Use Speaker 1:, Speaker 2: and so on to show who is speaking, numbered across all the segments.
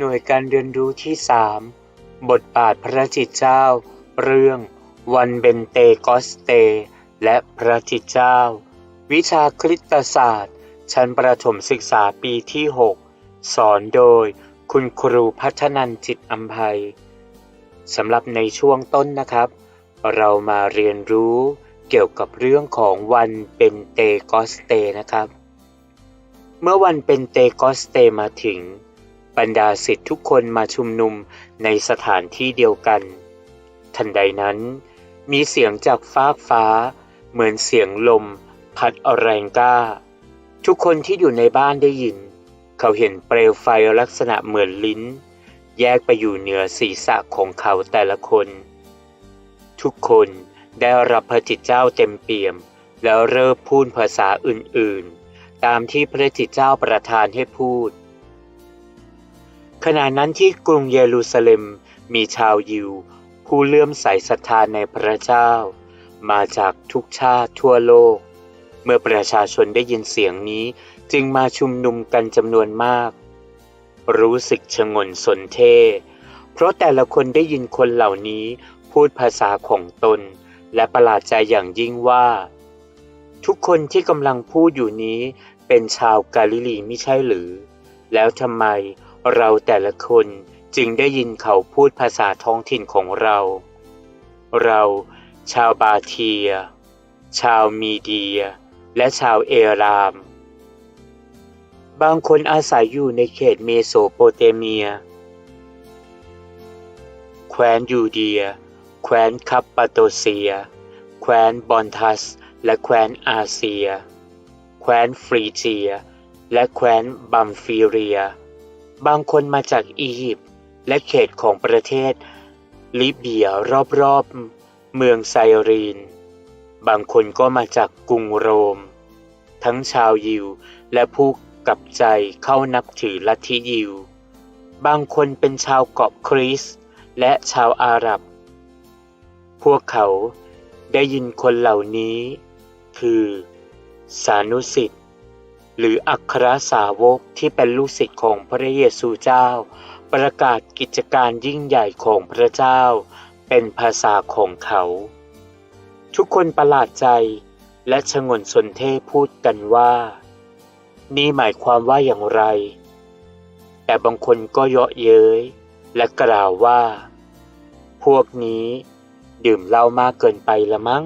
Speaker 1: หน่วยการเรียนรู้ที่3บทบาทพระจิตเจ้า เรื่องวันเบนเตกอสเต และพระจิตเจ้า วิชาคริสตศาสตร์ ชั้นประถมศึกษาปีที่ 6 สอนโดยคุณครูพัฒนันจิตอัมภัยสำหรับในช่วงต้นนะครับ เรามาเรียนรู้เกี่ยวกับเรื่องของวันเปนเตกอสเตนะครับ เมื่อวันเป็นเตกอสเตมาถึง บรรดาศิษย์ทุกคนมาชุมนุมในสถานที่เดียวกัน ทันใดนั้น มีเสียงจากฟากฟ้า เหมือนเสียงลม พัดแรงกล้า ทุกคนที่อยู่ในบ้านได้ยิน เขาเห็นเปลวไฟลักษณะเหมือนลิ้น แยกไปอยู่เหนือศีรษะของเขาแต่ละคน ทุกคนได้รับพระจิตเจ้าเต็มเปี่ยม แล้วเริ่มพูดภาษาอื่นๆ ตามที่พระจิตเจ้าประทานให้พูด ขณะนั้นที่กรุงเยรูซาเล็มมีชาวยิว ผู้เลื่อมใสศรัทธาในพระเจ้า มาจากทุกชาติทั่วโลก เมื่อประชาชนได้ยินเสียงนี้จึงมาชุมนุมกันจำนวนมาก รู้สึกชงนสนเท เพราะแต่ละคนได้ยินคนเหล่านี้พูดภาษาของตน และประหลาดใจอย่างยิ่งว่า ทุกคนที่กำลังพูดอยู่นี้เป็นชาวกาลิลีไม่ใช่หรือ แล้วทำไม เราแต่ละคนจึงได้ยินเขาพูดภาษาท้องถิ่นของเรา เราชาวบาเทีย ชาวมีเดีย และชาวเอราม บางคนอาศัยอยู่ในเขตเมโสโปเตเมีย แคว้นยูเดีย แคว้นคัปปาโตเซีย แคว้นบอนทัส และแคว้นอาเซีย แคว้นฟรีเจีย และแคว้นบัมฟีเรีย บางคนมาจากอียิปต์และเขตของประเทศ ลิเบียรอบๆ เมืองไซรีน บางคนก็มาจากกรุงโรม ทั้งชาวยิวและผู้กลับใจเข้านับถือลัทธิยิว บางคนเป็นชาวเกาะคริสและชาวอาหรับ พวกเขาได้ยินคนเหล่านี้ คือ สานุสิทธิ หรืออัครสาวกที่เป็นลูกศิษย์ของพระเยซูเจ้า ประกาศกิจการยิ่งใหญ่ของพระเจ้า เป็นภาษาของเขา ทุกคนประหลาดใจและชงนสนเทพูดกันว่า นี่หมายความว่าอย่างไร แต่บางคนก็เยาะเย้ยและกล่าวว่า พวกนี้ดื่มเหล้ามากเกินไปละมั้ง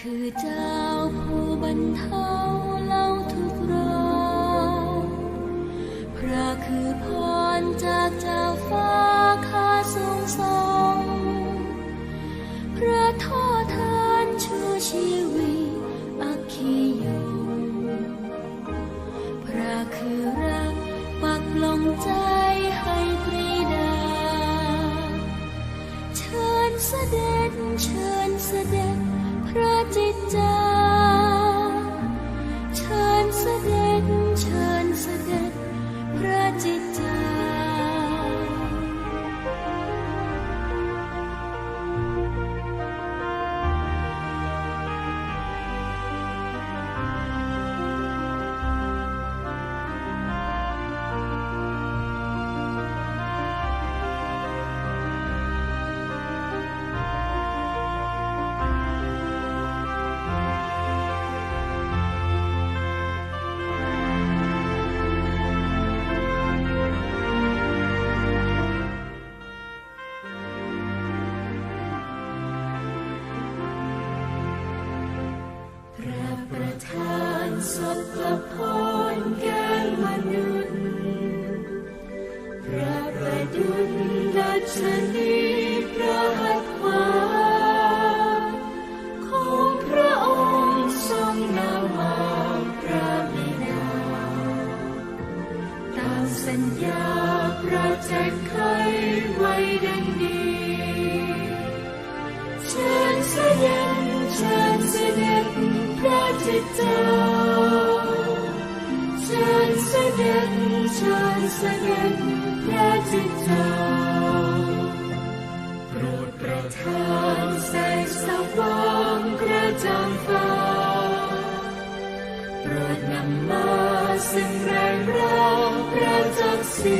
Speaker 2: คือเจ้าผู้บรรเทาเล่าทุกข์ร้อนพระคือพรจากเจ้าฟ้าข้าทรงส่งพระทอทานชูชีวิตอัคคียงพระคือรักปักลงใจให้ปรีดา เชิญเสด็จเชิญเสด็จ พระจิตเจ้า ด็จเชิญเสด็จพระจิตเจ้าโปรดประทานแสงสว่างกระจ่างฟ้าโปรดนำมาซึ่งแรงรักประจักษ์สี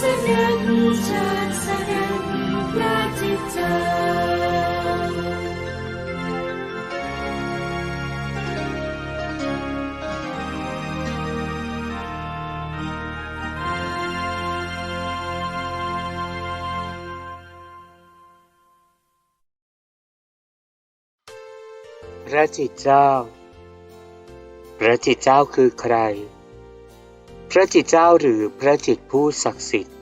Speaker 2: สด็จเชิญเสด็จพระจิตเจ้าพระจิตเจ้า
Speaker 1: พระจิตเจ้าคือใคร พระจิตเจ้าหรือพระจิตผู้ศักดิ์สิทธิ์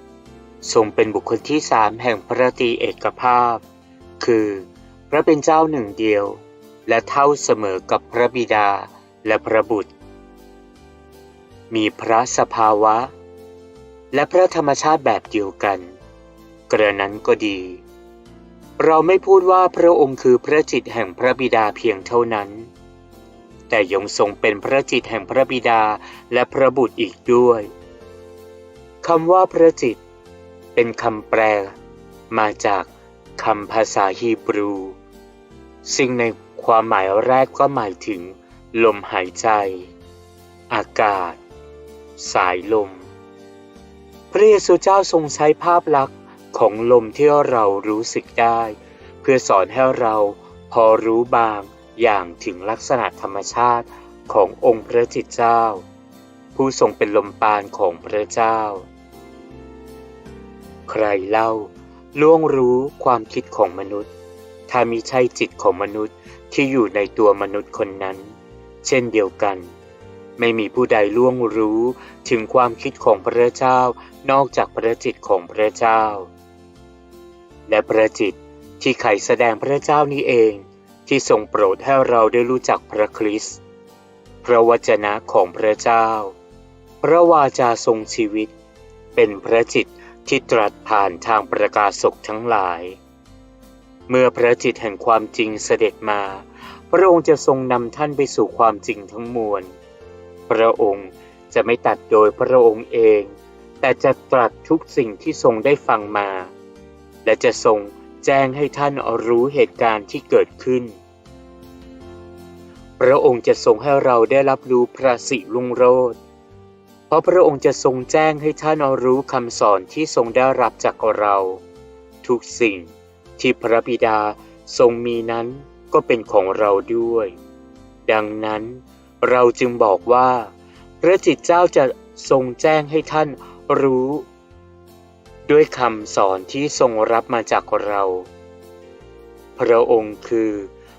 Speaker 1: ทรงเป็นบุคคลที่สามแห่งพระตรีเอกภาพ คือ พระเป็นเจ้าหนึ่งเดียว และเท่าเสมอกับพระบิดาและพระบุตร มีพระสภาวะ และพระธรรมชาติแบบเดียวกัน กระนั้นก็ดี เราไม่พูดว่าพระองค์คือพระจิตแห่งพระบิดาเพียงเท่านั้น แต่ยังทรงเป็นพระจิตแห่งพระบิดาและพระบุตรอีกด้วยคำว่าพระจิต เป็นคำแปล มาจากคำภาษาฮีบรู ซึ่งในความหมายแรกก็หมายถึง ลมหายใจ อากาศ สายลม พระเยซูเจ้าทรงใช้ภาพลักษณ์ของลมที่เรารู้สึกได้ เพื่อสอนให้เราพอรู้บาง อย่างถึงลักษณะธรรมชาติขององค์พระจิตเจ้า ผู้ทรงเป็นลมปานของพระเจ้า ใครเล่าล่วงรู้ความคิดของมนุษย์ ถ้ามิใช่จิตของมนุษย์ที่อยู่ในตัวมนุษย์คนนั้น เช่นเดียวกัน ไม่มีผู้ใดล่วงรู้ถึงความคิดของพระเจ้านอกจากพระจิตของพระเจ้า และพระจิตที่ไขแสดงพระเจ้านี้เอง ที่ทรงโปรดให้เราได้รู้จักพระคริสต์พระวจนะของพระเจ้า พระวาจาทรงชีวิต เป็นพระจิตที่ตรัสผ่านทางประกาศกทั้งหลาย เมื่อพระจิตแห่งความจริงเสด็จมา พระองค์จะทรงนำท่านไปสู่ความจริงทั้งมวล พระองค์จะไม่ตัดโดยพระองค์เอง แต่จะตรัสทุกสิ่งที่ทรงได้ฟังมา และจะทรง แจ้งให้ท่านรู้เหตุการณ์ที่เกิดขึ้น พระองค์จะทรงให้เราได้รับรู้พระสิลุงโรธเพราะพระองค์จะทรงแจ้งให้ท่านรู้คำสอนที่ทรงได้รับจากเรา ทุกสิ่งที่พระบิดาทรงมีนั้นก็เป็นของเราด้วย ดังนั้นเราจึงบอกว่า พระจิตเจ้าจะทรงแจ้งให้ท่านรู้ ด้วยคำสอนที่ทรงรับมาจากเรา พระองค์คือ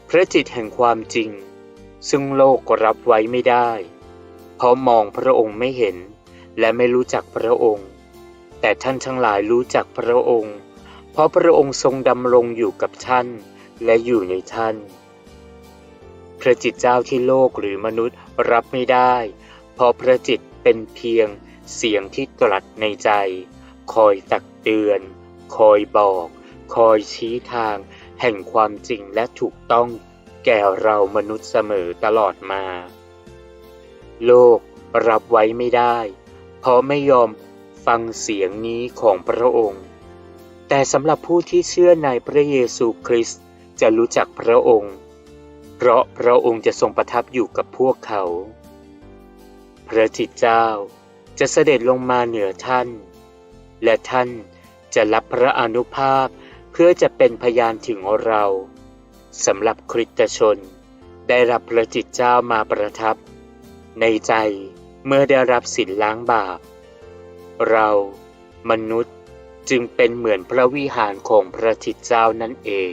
Speaker 1: พระจิตแห่งความจริง ซึ่งโลกรับไว้ไม่ได้ เพราะมองพระองค์ไม่เห็น และไม่รู้จักพระองค์ แต่ท่านทั้งหลายรู้จักพระองค์ เพราะพระองค์ทรงดำรงอยู่กับท่านและอยู่ในท่าน พระจิตเจ้าที่โลกหรือมนุษย์รับไม่ได้ เพราะพระจิตเป็นเพียงเสียงที่ตรัสในใจ คอยตักเตือน คอยบอก คอยชี้ทาง แห่งความจริงและถูกต้อง แก่เรามนุษย์เสมอตลอดมา โลกรับไว้ไม่ได้ เพราะไม่ยอมฟังเสียงนี้ของพระองค์ แต่สำหรับผู้ที่เชื่อในพระเยซูคริสต์จะรู้จักพระองค์ เพราะพระองค์จะทรงประทับอยู่กับพวกเขา พระจิตเจ้าจะเสด็จลงมาเหนือท่าน และท่านจะรับพระอนุภาพเพื่อจะเป็นพยานถึงเราสำหรับคริสตชน ได้รับพระจิตเจ้ามาประทับ ในใจเมื่อได้รับสินล้างบาป เรามนุษย์จึงเป็นเหมือนพระวิหารของพระจิตเจ้านั่นเอง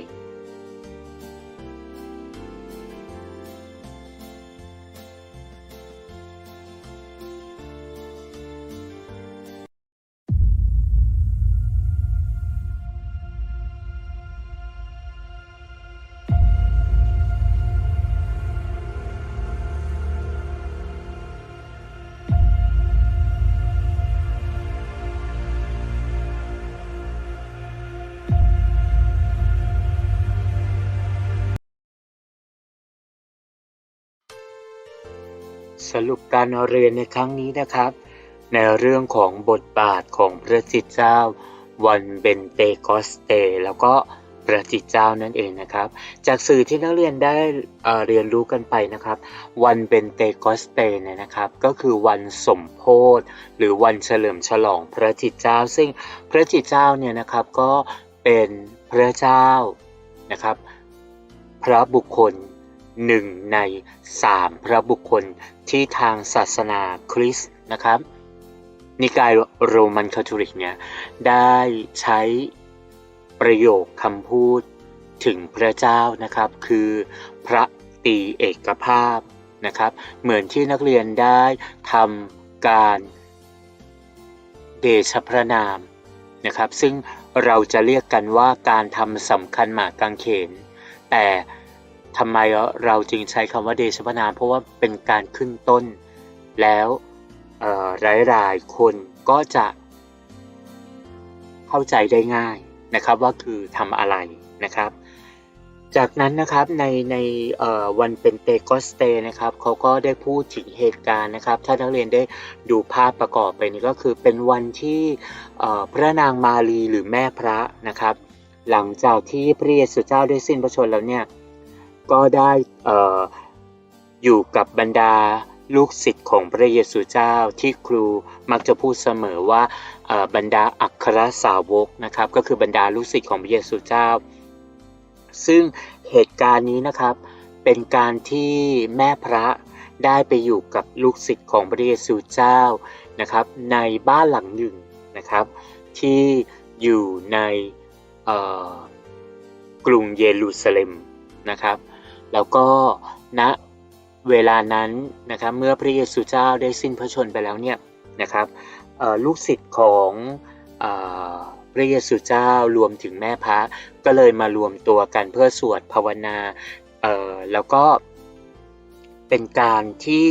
Speaker 1: สรุปการเรียนในครั้งนี้นะครับ ในเรื่องของบทบาทของพระจิตเจ้า วันเบนเตคอสเต แล้วก็พระจิตเจ้านั่นเองนะครับ จากสื่อที่นักเรียนได้เเรียนรู้กันไปนะครับ วันเบนเตคอสเตเนี่ยนะครับ ก็คือวันสมโพธหรือวันเฉลิมฉลองพระจิตเจ้า ซึ่งพระจิตเจ้าเนี่ยนะครับก็เป็นพระเจ้านะครับ พระบุคคล หนึ่งในสามพระบุคคลที่ทางศาสนาคริสต์นะครับนิกายโรมันคาทอลิกเนี่ยได้ใช้ประโยคคำพูดถึงพระเจ้านะครับคือพระตีเอกภาพนะครับเหมือนที่นักเรียนได้ทำการเดชพระนามนะครับซึ่งเราจะเรียกกันว่าการทำสำคัญหมากกางเขน แต่ ทำไมเราจึงใช้คำว่าเดชพนามเพราะว่าเป็นการขึ้นต้น แล้วหลายๆคนก็จะเข้าใจได้ง่ายนะครับว่าคือทำอะไรนะครับ จากนั้นนะครับในในวันเป็นเตโกสเตนะครับเขาก็ได้พูดถึงเหตุการณ์นะครับ ถ้านักเรียนได้ดูภาพประกอบไปนี่ก็คือเป็นวันที่พระนางมารีหรือแม่พระนะครับ หลังจากที่พระเยซูเจ้าได้สิ้นพระชนแล้วเนี่ย ก็ได้ออยู่กับบรรดาลูกศิษย์ของพระเยซูเจ้าที่ครูมักจะพูดเสมอว่าบรรดาอัครสาวกนะครับ ก็คือบรรดาลูกศิษย์ของพระเยซูเจ้า ซึ่งเหตุการณ์นี้นะครับเป็นการที่แม่พระได้ไปอยู่กับลูกศิษย์ของพระเยซูเจ้านะครับ ในบ้านหลังหนึ่งนะครับ ที่อยู่ในกรุงเยรูซาเล็มนะครับ แล้วก็ณเวลานั้นนะครับเมื่อพระเยซูเจ้าได้สิ้นพระชนไปแล้วเนี่ยนะครับลูกศิษย์ของพระเยซูเจ้ารวมถึงแม่พระก็เลยมารวมตัวกันเพื่อสวดภาวนาแล้วก็เป็นการที่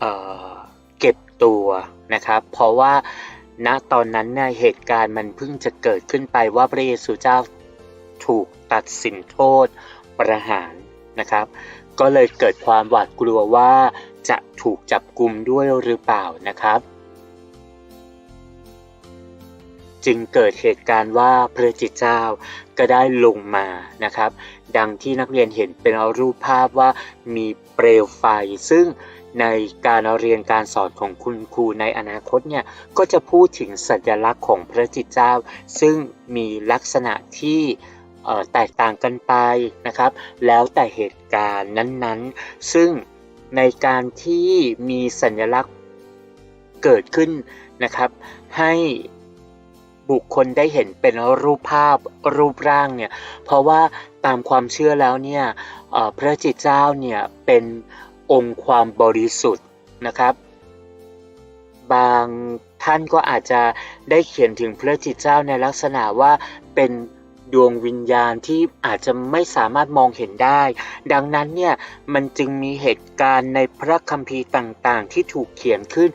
Speaker 1: เอ่อเก็บตัวนะครับ เพราะว่าณตอนนั้นเนี่ยเหตุการณ์มันเพิ่งจะเกิดขึ้นไปว่าพระเยซูเจ้าถูกตัดสินโทษประหาร นะครับ ก็เลยเกิดความหวาดกลัวว่าจะถูกจับกลุ่มด้วยหรือเปล่านะครับ จึงเกิดเหตุการณ์ว่าพระจิตเจ้าก็ได้ลงมานะครับ ดังที่นักเรียนเห็นเป็นรูปภาพว่ามีเปลวไฟซึ่งในการเรียนการสอนของคุณครูในอนาคตเนี่ยก็จะพูดถึงสัญลักษณ์ของพระจิตเจ้า ซึ่งมีลักษณะที่ แตกต่างกันไปนะครับ แล้วแต่เหตุการณ์นั้นๆ ซึ่งในการที่มีสัญลักษณ์เกิดขึ้นนะครับ ให้บุคคลได้เห็นเป็นรูปภาพรูปร่างเนี่ยเพราะว่าตามความเชื่อแล้วเนี่ยพระจิตเจ้าเนี่ยเป็นองค์ความบริสุทธิ์นะครับ บางท่านก็อาจจะได้เขียนถึงพระจิตเจ้าในลักษณะว่าเป็น ดวงวิญญาณที่อาจจะไม่สามารถมองเห็นได้ ดังนั้นเนี่ยมันจึงมีเหตุการณ์ในพระคัมภีร์ต่างๆ ที่ถูกเขียนขึ้น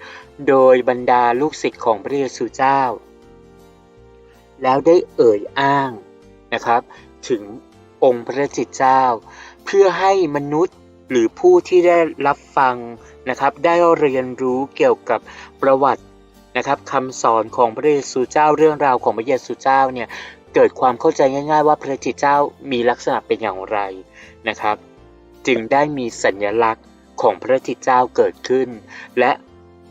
Speaker 1: โดยบรรดาลูกศิษย์ของพระเยซูเจ้า แล้วได้เอ่ยอ้างนะครับ ถึงองค์พระจิตเจ้า เพื่อให้มนุษย์หรือผู้ที่ได้รับฟังนะครับ ได้เรียนรู้เกี่ยวกับประวัตินะครับคำสอนของพระเยซูเจ้าเรื่องราวของพระเยซูเจ้าเนี่ย กิดความเข้าใจง่าย ๆ ว่าพระจิตเจ้ามีลักษณะเป็นอย่างไรนะครับ จึงได้มีสัญลักษณ์ของพระจิตเจ้าเกิดขึ้น และ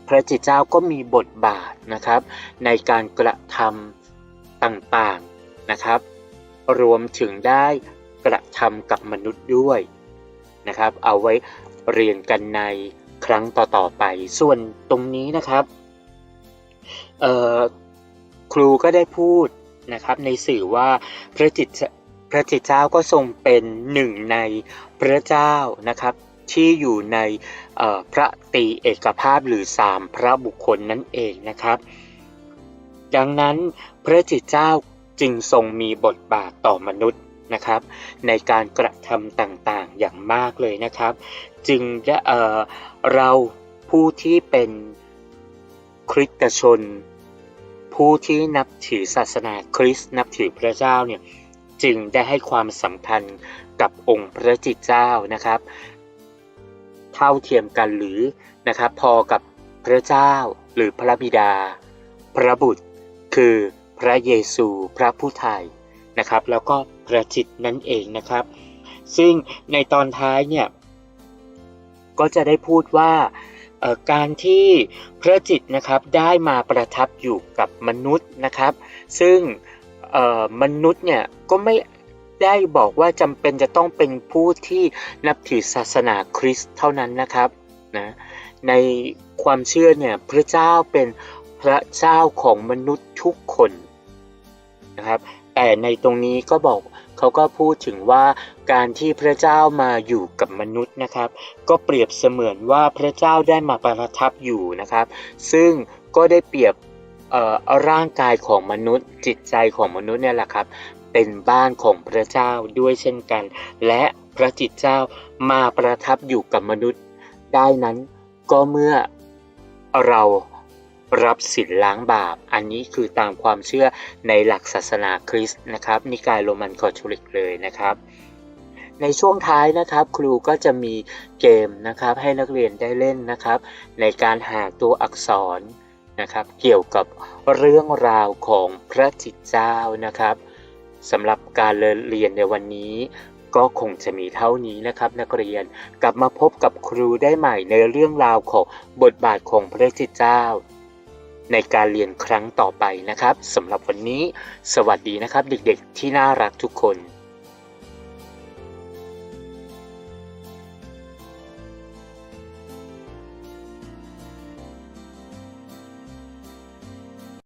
Speaker 1: พระจิตเจ้าก็มีบทบาทนะครับ ในการกระทำต่างๆนะครับ รวมถึงได้กระทำกับมนุษย์ด้วยนะครับ เอาไว้เรียนกันในครั้งต่อๆไป ส่วนตรงนี้นะครับครูก็ได้พูด นะครับในสื่อว่าพระจิตพระจิตเจ้าก็ทรงเป็นหนึ่งในพระเจ้านะครับที่อยู่ในพระตีเอกภาพหรือสามพระบุคคลนั่นเองนะครับ ดังนั้นพระจิตเจ้าจึงทรงมีบทบาทต่อมนุษย์นะครับ ในการกระทำต่างๆอย่างมากเลยนะครับ จึงเเราผู้ที่เป็นคริสตชน ผู้ที่นับถือศาสนาคริสต์นับถือพระเจ้าเนี่ยจึงได้ให้ความสำคัญกับองค์พระจิตเจ้านะครับ เท่าเทียมกันหรือนะครับพอกับพระเจ้าหรือพระบิดา พระบุตร คือพระเยซูพระผู้ไทยนะครับ แล้วก็พระจิตนั่นเองนะครับ ซึ่งในตอนท้ายเนี่ยก็จะได้พูดว่า การที่พระจิตนะครับได้มาประทับอยู่กับมนุษย์นะครับ ซึ่งมนุษย์เนี่ยก็ไม่ได้บอกว่าจำเป็นจะต้องเป็นผู้ที่นับถือศาสนาคริสต์เท่านั้นนะครับนะในความเชื่อเนี่ยพระเจ้าเป็นพระเจ้าของมนุษย์ทุกคน นะครับ แต่ในตรงนี้ก็บอกเขาก็พูดถึงว่าการที่พระเจ้ามาอยู่กับมนุษย์นะครับ ก็เปรียบเสมือนว่าพระเจ้าได้มาประทับอยู่นะครับ ซึ่งก็ได้เปรียบร่างกายของมนุษย์ จิตใจของมนุษย์เนี่ยแหละครับ เป็นบ้านของพระเจ้าด้วยเช่นกัน และพระจิตเจ้ามาประทับอยู่กับมนุษย์ ได้นั้นก็เมื่อเรา รับสินล้างบาป อันนี้คือตามความเชื่อในหลักศาสนาคริสต์นะครับ นิกายโรมันคาทอลิกเลยนะครับ ในช่วงท้ายนะครับ ครูก็จะมีเกมนะครับให้นักเรียนได้เล่นนะครับ ในการหาตัวอักษรนะครับ เกี่ยวกับเรื่องราวของพระจิตเจ้านะครับสำหรับการเรียนในวันนี้ก็คงจะมีเท่านี้นะครับนักเรียนกลับมาพบกับครูได้ใหม่ในเรื่องราวของบทบาทของพระจิตเจ้า ในการเรียนครั้งต่อไปนะครับสำหรับวันนี้ สวัสดีนะครับ เด็กๆที่น่ารักทุกคน